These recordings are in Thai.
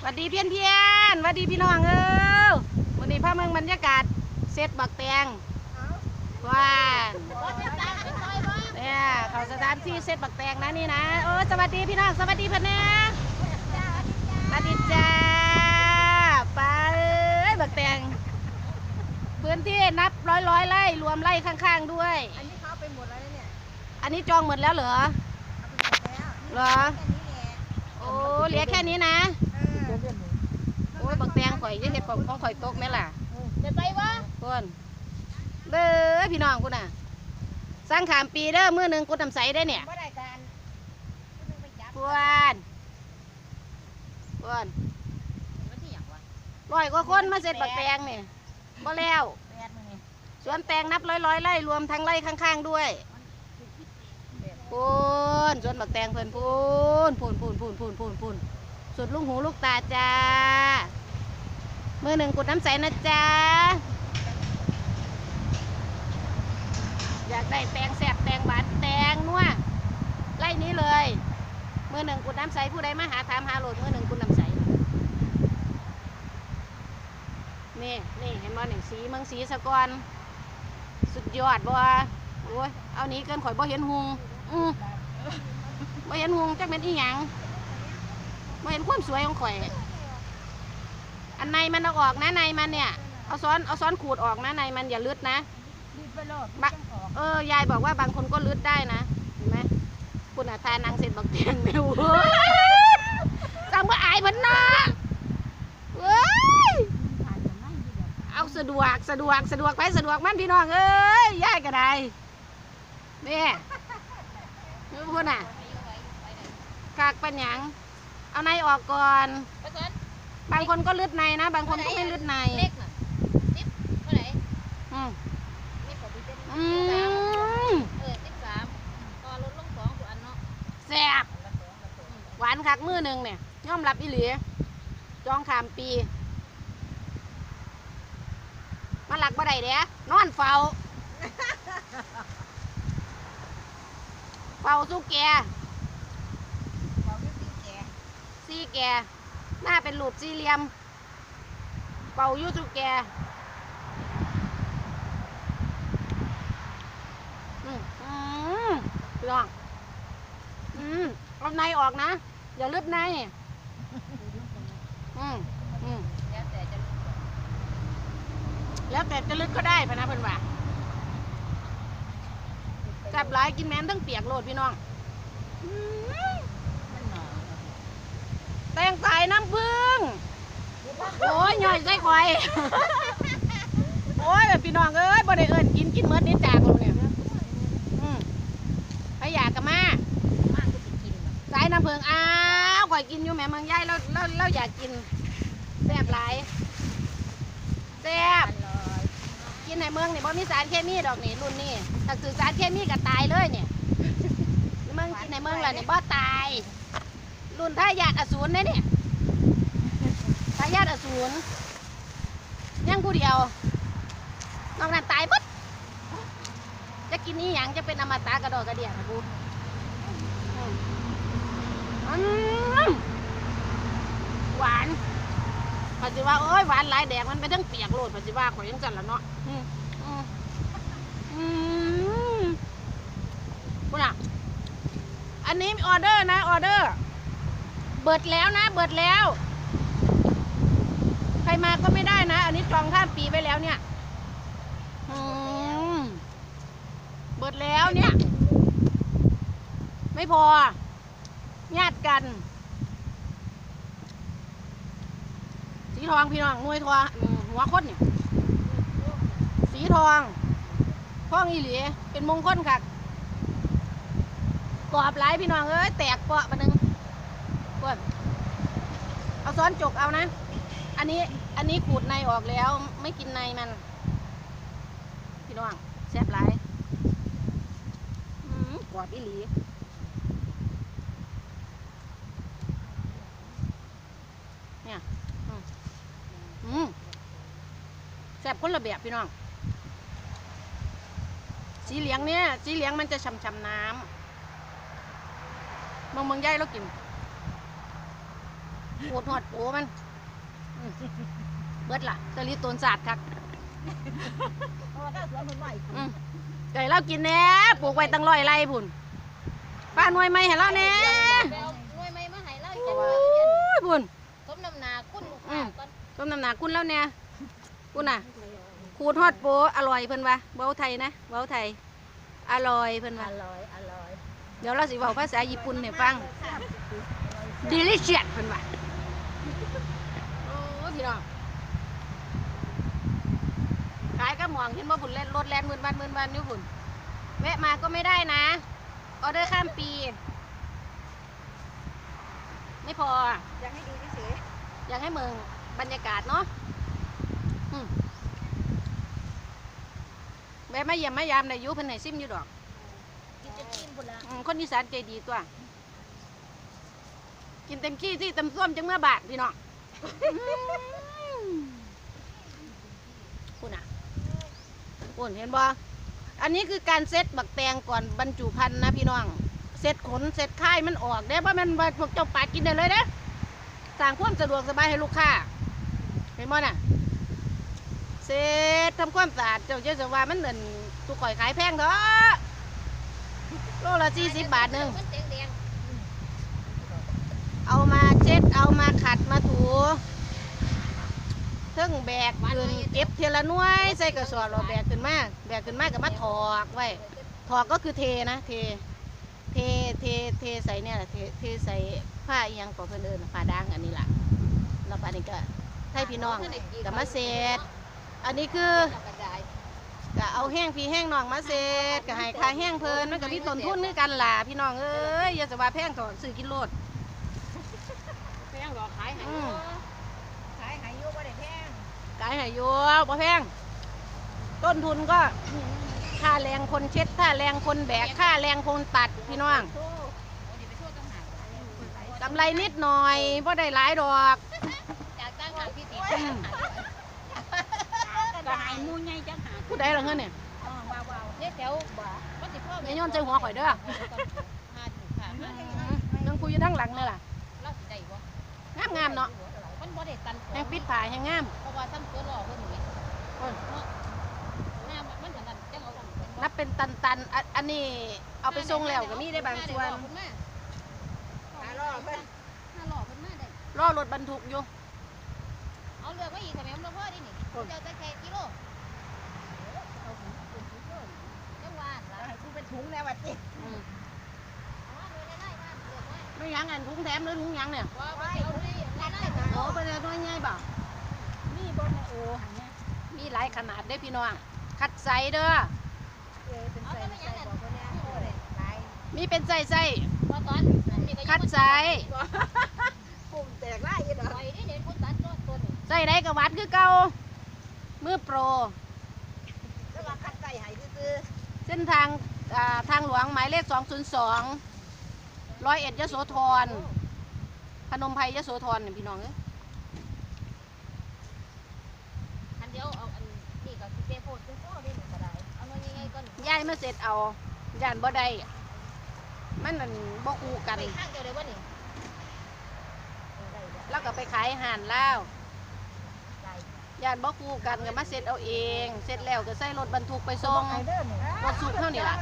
สวัสดีเพียนเพียนสวัสดีพี่น้องเออวันนี้พาเมืองบรรยากาศเซตบักแตงว้านเนี่ยเขาสถานที่เซตบักแตงนะนี่นะโอ้สวัสดีพี่น้องสวัสดีเพื่อนนะสวัสดีจ้าไปเอ้ยบักแตงพื้นที่นับร้อยร้อยไร่รวมไร่ข้างๆด้วย อันนี้เขาเอาไปหมดแล้วเนี่ยอันนี้จองหมดแล้วเหรอเหมดแล้วเหรอแค่นี้แหละโอ้เหลือแค่นี้นะ เออ โอ้ยบักแตง ข่อยจะเห็ดของของข่อยตกไหมล่ะจะไปวะคนเด้อพี่น้องคุณน่ะสร้างขามปีเด้อมือหนึ่งกุดน้ำใสได้เนี่ยบ่ได้การผู้หนึงไปจับพวนพวนมันที่หยังวะร้อยกว่าคนมาเสร็จบักแตงเนี่ยบ่แล้วแปดมึงนี่สวนแตงนับร้อยร้อยๆไร่รวมทั้งไร่ข้างๆด้วยพูนสวนบักแตงเพิ่นพูนพูนพูนพูนพูนพูนพูนสุดลูกหูลูกตาจ้า มือหนึ่งกุดน้ำใสนะจ้าอยากได้แตงแสบแตงหวานแตงนัวไล่นี้เลยมือหนึ่งกุดน้ำใสผู้ใดมาหาถามหาโหลดมือหนึ่งกุดน้ำใสนี่นี่เห็นบ่หนึ่งสีเมืองสีสะกอนสุดยอดบ่วโอ้ยเอานี้เกินข่อยบ่เห็นหุงอือบ่เห็นหุงจักเป็นอีหยังบ่เห็นความสวยของข่อย อันในมันเอาออกนะในมันเนี่ย เอาซ้อนเอาซ้อนขูดออกนะในมันอย่าลึดนะรีบไปโลดบะเออยายบอกว่าบางคนก็ลึดได้นะเห็นไหมคุณอาทานางเสร็จบักเตียงไม่รู้จังว่าอายมันนะเว้ยผ่านจะนั่งอยู่เดี๋ยวเอาสะดวกสะดวกสะดวกไปสะดวกมันพี่น้องเอ้ยยายก็ได้นี่นี่พูดน่ะกากเป็นหยังเอาในออกก่อนไปก่อน บางคนก็ลึดในนะ บางคนก็ไม่ลึดในเล็กน่ะสิบเท่าไหร่อืมนี่ผมเป็นอืมเออสิบสามต่อลดลงสองตัวอันเนาะแซ่บหวานคักมือหนึ่งเนี่ยยอมรับอีหลีจองขามปีมาหลักบ่ได้เด้นอนเฝ้าเฝ้าสู้แกเขาไม่ตีแกซี่แก หน้าเป็นรูปสี่เหลี่ยม เป่าอยูทุแกอืมอืมลองอืมเอาในออกนะ อย่าลึกใน อืมอืมแล้วแต่จะแล้วแต่จะลึกก็ได้พะนะเพิ่อนว่าจับหลายกินแมนตั้งเปียกโลดพี่น้องอืม แตงไทยน้ำผึ้งโอ้ยย่อยใส่ข่อยโอ้ยแบบพี่น้องเอ้ยบ่ได้เอิ้นกินกินเมื่อนิดจากเราเนี่ยอืมไปอยากกันมามากก็จะกินแบบสายน้ำผึ้งอ้าวข่อยกินอยู่แม่เมืองยายเราเราเราอยากกินแซ่บหลายแซ่บอร่อยกินในเมืองนี่บ่มีสารเคมีดอกนี่รุ่นนี้ถ้าสื่อสารเคมีก็ตายเลยเนี่ยในเมืองกินในเมืองแล้วนี่บ่ตาย รุ่นทายาทอสูรเนี่ยนี่ทายาทอสูรยังผู้เดียวนอกนั้นตายหมดจะกินนี่ยังจะเป็นอมตะกระดอกกระเดียนะบูหวานปัจจุบันโอ้ยหวานหลายแดกมันไปทั้งเปียกโลดปัจจุบันข่อยยังจันละเนาะอืมอืมอืมคุณอะ อันนี้ออเดอร์นะออเดอร์ เบิดแล้วนะ เบิดแล้ว ใครมาก็ไม่ได้นะ อันนี้จองข้ามปีไปแล้วเนี่ยเบิดแล้วเนี่ย ไม่พอญาติกัน สีทองพี่น้องนวยทองหัวคดเนี่ยสีทองทองอีหลีเป็นมงคลค่ะกรอบหลายพี่น้องเอ้ยแตกเปาะมาหนึ่ง กดเอาซ้อนจกเอานะ อันนี้อันนี้ขูดในออกแล้ว ไม่กินในมัน พี่น้องแซ่บหลายอืมกรอบอีหลีเนี่ยอืมแซ่บคนละแบบพี่น้อง สีเหลืองเนี่ย สีเหลืองมันจะช่ำๆน้ำมองเมืองใหญ่เรากิน ปวดหอดโปมันอืมเบิดล่ะตะลิตนศาสตร์คักเพราะว่าถ้าสวนมันใหม่อืมไก่เรากินแหน่ปลูกไว้ตั้งร้อยไร่พุ่นป้าหน่วยไม้ให้เราแหน่เอาหน่วยไม้มาให้เราโอจะว่า้ยพุ่น สมน้ำหนาคุณลูกค้าก่อนต้มน้ำหนักคุณแล้วเนี่ยคุณน่ะขูดฮอดโปอร่อยเพิ่นว่าเว้าไทยนะเว้าไทย อร่อยเพิ่นอว่าร่อยอร่อย เดี๋ยวเราสิเว้าภาษาญี่ปุ่นให้ฟัง delicious เพิ่นว่าโอ้พี่ น้องขายกระหม่องเห็นบ่บุญเล่นรถแล่นหมื่นบาทหมื่นบาทนิ้วบุญแวะมาก็ไม่ได้นะออเดอร์ข้ามปี ไม่พอ อยากให้ดูเฉยอยากให้เมืองบรรยากาศเนาะอืมแวะมาเยี่ยมมายามได้อยู่เพิ่นให้ซิมอยู่ดอกกินจะกินบุญละอืมคนอีสานใจดีตัว กินเต็มที่ที่เต็มส้วมจังเมื่อบาทพี่น้องอืม คุณอะคุณเห็นบ่อันนี้คือการเซตบักแตงก่อนบรรจุพันธุ์นะพี่น้อง เซตขนเซ็ตค่ายมันออกเด้ว่าะมันพวกเจ้าปากินได้เลยเด้สร้างความสะดวกสบายให้ลูกค้า เห็นบ่น่ะ เซตทำความสะอาดเจ้าเจ้าจะว่ามันเดินตุกข่อยขายแพงเถอะโลละสี่สิบบาทหนึ่งเอามาเช็ดเอามาขัด เทิงแบกขึ้นเก็บเทละน่วยใส่กระสอบเราแบกขึ้นมากแบกขึ้นมากกับมาถอกไว้ถอกก็คือเทนะเท เทเทเทใส่เนี่ยแหละเทเทใส่ผ้าอิหยังก่อเพื่นเดินผ้าด่างอันนี้ล่ะแล้วอันนี้ก็ให้พี่น้องกับมาเสร็จอันนี้คือก็เอาแห้งพี่แห้งน้องมาเสร็จก็ให้ค่าแห้งเพลินมันก็มีต้นทุนคือกันล่ะพี่น้องเอ้ยอย่าจะว่าแพงถอนซื้อกินโลด หรอขายให้อืม ขายให้อยู่บ่ได้แพงขายให้อยู่บ่แพง ต้นทุนก็ค่าแรงคนเช็ดค่าแรงคนแบกค่าแรงคนตัดพี่น้องโอ้ยไปโทษตั้งหากกำไรนิดหน่อยบ่ได้หลายดอกจากตั้งหากพี่ติอืมก็ให้มูใหญ่จังหากผู้ใดล่ะเงินเนี่ยอ๋อว้าวว้าวเนี่ยแถวบ่มันสิพ่ออย่าโยนใส่หัวข่อยเด้อหาถูกค่ะ อืมนังคุยอยู่ทั้งหลังนี่ล่ะเราสิได้บ่ งามงามๆเนาะมันบ่ได้ตันแห้งปิดผายแห้งงาม เพราะว่าซ้ำตัวรอเพิ่นนี่โอ้ยเนาะงามมันขนาดจังเอานับเป็นตันตันๆอันอันนี้เอาไปส่งแล้วก็มีได้บางส่วนหาล่อเพิ่นหาล่อเพิ่นมาได้รอรถบรรทุกอยู่ เอาเลือกไว้อีกทำไมมันบ่พอดินี่เจ้าแต่แค่กิโลเอาถุงถุงถุงเพิ่นจังหวะล่ะให้กูเป็นถุงแล้วว่าติอืมเอามาเลยได้มาเลือกไว้ไม่ยังอันถุงแถมหรือถุงยังเนี่ย ว่าบ่สิเอาดิได้ได้โอ้เป็นตัวใหญ่เปล่ามีบ่ในโอหั่นเนี่ยมีหลายขนาดได้อพี่น้องคัดไซส์เด้อเออเป็นใส่ใส่บ่บ่เนี่ยโอ้ได้หลายมีเป็นไส้ไส้พอตอนมีก็คัดไซส์ปุ่มแตกหลายอยู่ดอกไปนี่เดี๋ยวกูตัดรอดตัวนี้ไส้ใดกับวัดคือเก่ามือโปรแล้วว่าคัดไก่ให้ซื่อเส้นทางอ่าทางหลวงหมายเลข 202ร้อยเอ็ดยโสธรพนมไพรยโสธรเนี่ยพี่น้องเอ้ย อันเดียวเอาอันนี่ก็สิเปโพดคือโซ่ได้หนูก็ได้เอามายังไงก่อนย้ายมาเสร็จเอาย่านบ่ได้มันนั่นบ่คู่กัน ไปข้างเดียวได้บ่นี่แล้วก็ไปขายอาหารแล้วย่านบ่คู่กันก็มาเสร็จเอาเอง เสร็จแล้วก็ใส่รถบรรทุกไปส่ง รถสูบเท่านี้ล่ะ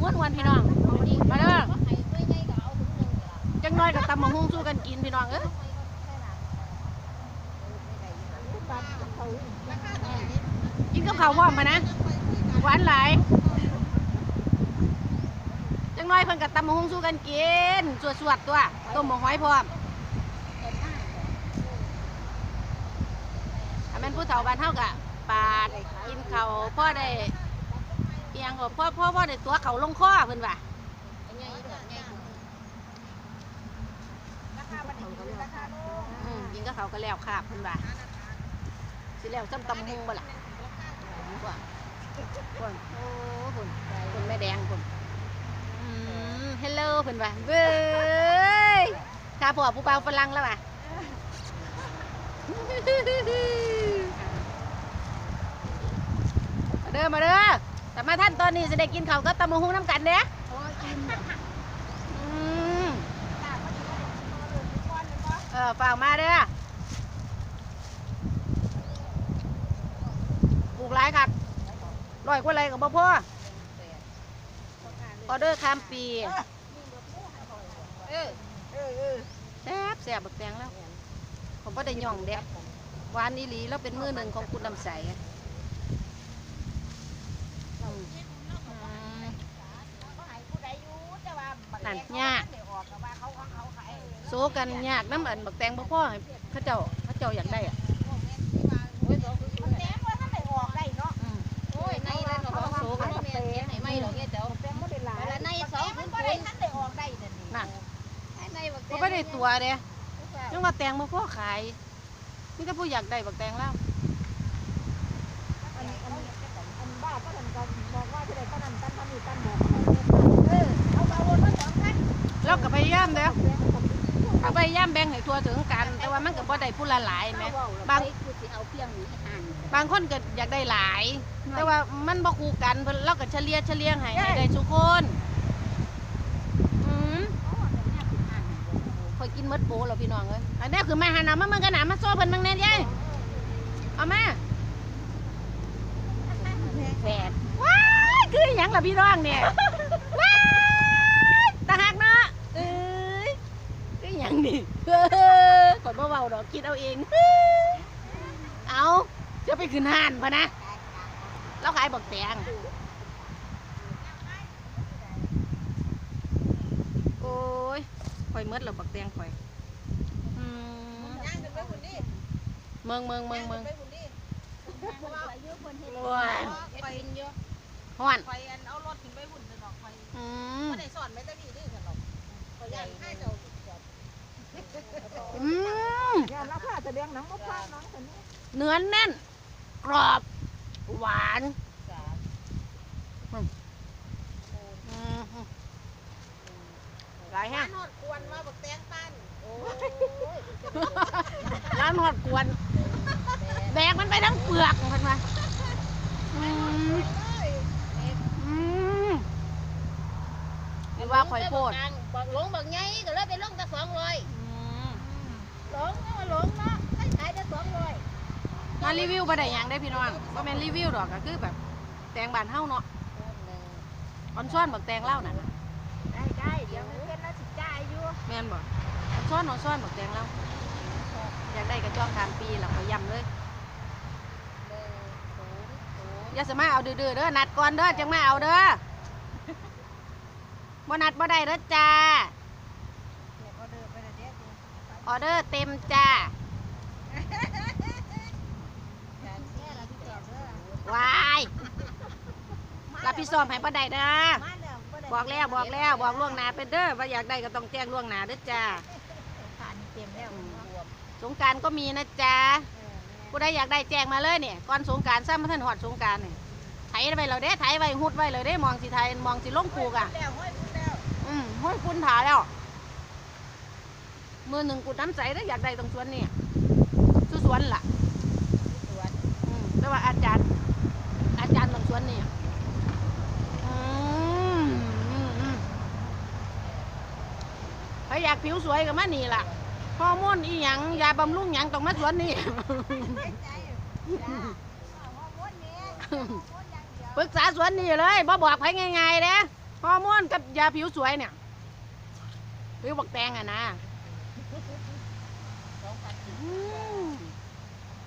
ม้วนวันพี่น้อง มาเด้อจังน้อยกับตำมะฮุ่งสู้กันกินพี่น้องเอ้ย กินกับข้าวพร้อมมานะหวานหลายจังน้อยเพิ่นกับตำมะฮุงสู้กันกินสวดๆตัวต้มหมกหอยพร้อมถ้าแม่นผู้เฒ่าบ้านเฮากะปาดกินข้าวพ่อได้เอียงก็พ่อพ่อพ่อได้ตัวเขาลงคอเพิ่นว่าอืมยิงก็เขาก็แล้วคาบเพิ่นว่า สิแล้วจำตำหุงบ่ล่ะว่าคนโอ้คนคนแม่แดงคนอืมเฮลโลเพิ่นว่าเว้ยข้าพ่อผู้เบาฝรั่งแล้วว่ะมาเด้อมาเด้อแต่มาท่านตอนนี้จะได้กินข้าวกับตำมะฮุงน้ำกันเด้ออืมอฝากมาเด้อปลูกหลายคัก ร้อยกว่าไรกับบ่พ่อออเดอร์ข้ามปีเออแซ่บแซ่บบักแตงแล้วผมก็ได้ย่องเด็กหวานอีหลีแล้วเป็นมือหนึ่งของคุณลำใสอืมนั่นยากโซกันยากน้ำอันบักแตงบ่พ่อให้เขาเจ้าเขาเจ้าอยากได้อะอืม โอ้ยในนั่นเนาะโซ่กันแม่เฮ็ดให้ไม่หรอกเฮ็ดเจ้าแล้วในสองคุณคุณ นั่น ใน บักบ่ไปได้ตัวเด้ยังว่าแตงบ่พ่อขายนี่ถ้าผู้อยากได้บักแตงแล้วเราก็พยายามเด้อเราพยายามแบ่งให้ทั่วถึงกัน แต่ว่ามันก็บ่ได้ผู้ละหลายแหมบางคือสิเอาเพียงนี้อ่านบางคนก็อยากได้หลาย แต่ว่ามันบ่คู่กันเพิ่นเราก็เฉลี่ยเฉลี่ยให้ให้ได้ทุกคนอืม คอยกินหมดโปแล้วพี่น้องเอ้ยอันนี้คือม่หาน้ำมาเมืองกันหนามาโซ่เพิ่นเมืองแน่ยายเอามาแฝดว้ายคืออหยังล่ะพี่น้องเนี่ยว้ายตาหักเนาะเอ้ยคืออหยังนี่เฮ้อก่อนบ่เว้าดอกคิดเอาเองเฮ้อเอาจะไปขึ้นห้านพะนะแล้วขายบักแตงโอ้ย ข่อยหมดแล้วบักแตงข่อยอืมเมืองเมืองเมืองเมืองว้ายไปเยอะฮ้อนไฟอันเอารถถึงไปหุ่นเลยหรอกไฟอืมไม่ได้สอนไม่ได้ดีด้วยกันหรอกไฟยันให้เจ้าอืมยอมรับว่าจะเลี้ยงน้องมะพร้าวน้องคนนี้เนื้อแน่น กรอบ หวานอืมอืม หลายแฮะนอดกวนมาบอกแตงปั้นโอ้ยร้านหอดกวน แบกมันไปทั้งเปลือกของมันมาอืมอืมหรือว่าข่อยโพดบักหลงบักไงก็เลยไปลงแต่สองร้อยอืมหลงก็หลงเนาะให้ขายแต่สองร้อยมารีวิวบ่ได้หยังได้พี่น้องบ่แม่นรีวิวดอกก็คือแบบ แตงบานเฮาเนาะออนซ่อนบักแตงเล่านั่นน่ะ แม่นบ่ออนซ่อนออนซ่อนบักแตงเล่าอยากได้กระจ้องตามปีหลังก็ย้ำเลยหนึ่งศูนย์ศูนย์อย่าสมาเอาดื้อๆเด้อนัดก่อนเด้อจังมาเอาเด้อบ่นัดบ่ได้เด้อจ้าเนี่ยก็เดินไปเลยเด็กออเดอร์เต็มจ้าการแค่ละที่จอดเด้อวายรับผิดชอบให้บ่ได้เด้อมาแล้ว บอกแล้วบอกแล้วบอกล่วงหน้าเป็นเด้อว่าอยากได้ก็ต้องแจ้งล่วงหน้าเด้อจ้าผ่านเต็มแล้วสงกรารก็มีนะจ๊ะผู้ใดอยากได้แจ้งมาเลยเนี่ยก่อนสงกรารซ้ำมาท่านหอดสงกรารเนี่ยไถไว้เราเด้ไถไว้หุดไว้เลยเด้มองสิไทยมองสิลงปลูกอะแล้วห้อยพูดแล้วอืมห้อยคุณถาแล้วมือหนึ่งกุดน้ำใสแล้วอยากได้ตรงสวนนี่ซื้อสวนล่ะสวนอืมแต่ว่าอาจารย์ อาจารย์ตรงสวนนี่อืมอืมอืมถ้า อยากผิวสวยก็มานี่ล่ะฮอร์โมนอีหยังยาบำรุงหยังต้องมาสวนนี่ปรึกษาสวนนี่เลยบ่บอกใครง่ายๆเด้ฮอร์โมนกับยาผิวสวยเนี่ยผิวบักแตงอะนะ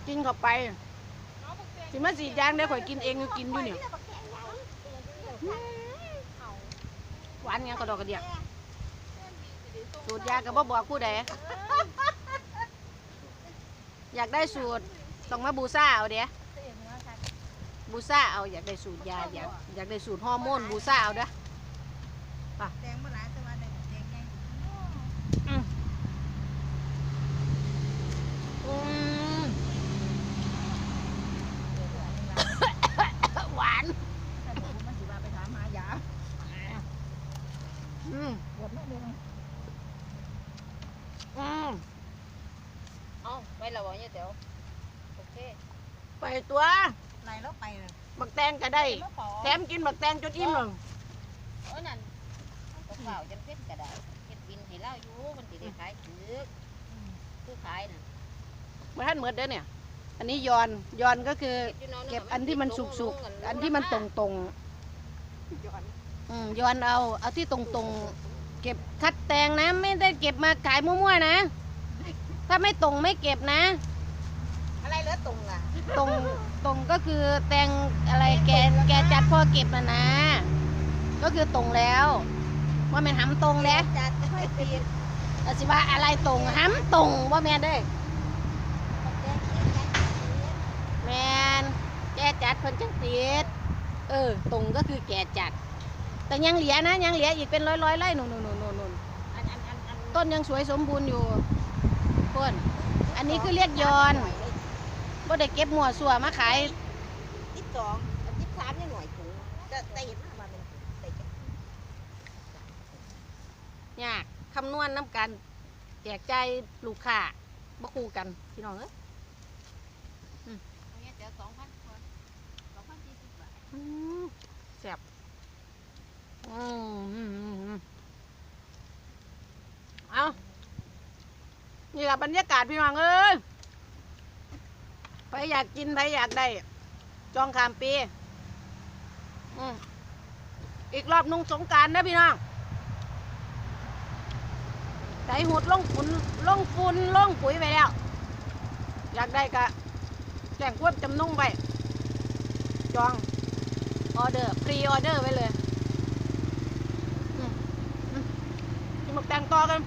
กินเข้าไปสิมาสีดยางได้ข่อยกินเองกินอยู่เนี่ยหวานหยังกระดอกกระเดียก สูตรยากับบ่บอกผู้ใดอยากได้สูตรต้องมาบูซ่าเอาเด้บูซ่าเอาอยากได้สูตรยาอยากอยากได้สูตรฮอร์โมนบูซ่าเอาเด้อแตงมาหลายตัวได้แตงไงอืมหวานแต่ผมมันสิว่าไปถามหายาอืมปวดไม่เลี้ยง อืมเอ้าไปและบ่เนี่ยเดี๋ยวโอเคไปตัวไหลแล้วไปเลยบักแตงก็ได้แถมกินบักแตงจนอิ่มเลยโอ้ยนั่นก็เปล่าจนเพชรก็ได้เพชรบินให้เล่าอยู่มันสิได้ขายถือผู้ขายน่ะมาท่านเหมือนเด้อเนี่ย อันนี้ยอนยอนก็คือ อยู่นเก็บอันที่มันสุกๆ อันที่มันตรงๆอืมยอนเอา เอาที่ตรงๆ เก็บคัดแตงนะ ไม่ได้เก็บมาขายมั่วๆนะ ถ้าไม่ตรงไม่เก็บนะ อะไรเหลือตรงอะตรงตรงก็คือแตงอะไรแกแกจัดพอเก็บนะนะ ก็คือตรงแล้ว ว่าแม่นหำตรงแล้วจัดค่อยตีนแต่สิว่าอะไรตรงหำตรงว่าแม่นเด้อแกงเขียนแกงเขียนแม่นแกจัดเพิ่นจังติดเออตรงก็คือแกจัด แต่ยังเหลือนะยังเหลืออีกเป็นร้อยร้อยๆไร่นู่นนู่นนู่นนู่นนู่น อันอันอันอัน ต้นยังสวยสมบูรณ์อยู่เพื่อนอันนี้คือเรียกยอนบ่ได้เก็บหัวสัวมาขายยี่สิบสองยี่สิบสามยังหน่วยถุงจะได้เห็นมาว่ามันได้จักยากคำนวณน้ำกันแจกใจายลูกค้าบ่คู่กันพี่น้องเอ้ยเอาเนี่ยเดี๋ยวสองพันคนสองพันสี่สิบบาทอืมแซ่บอืมอืมอืมอืม เอานี่แหละบรรยากาศพี่น้องเอ้ยใครอยากกินใครอยากได้ จองขามปีอืมอีกรอบนุ่งสงการนะพี่น้องใส่หุดลงฝุ่นลงฝุ่นลงปุ๋ยไปแล้ว อยากได้ก็แจ้งควบจำนุ่งไปจองออเดอร์พรีออเดอร์ไว้เลยอืมอืมหมกแตงต่อกัน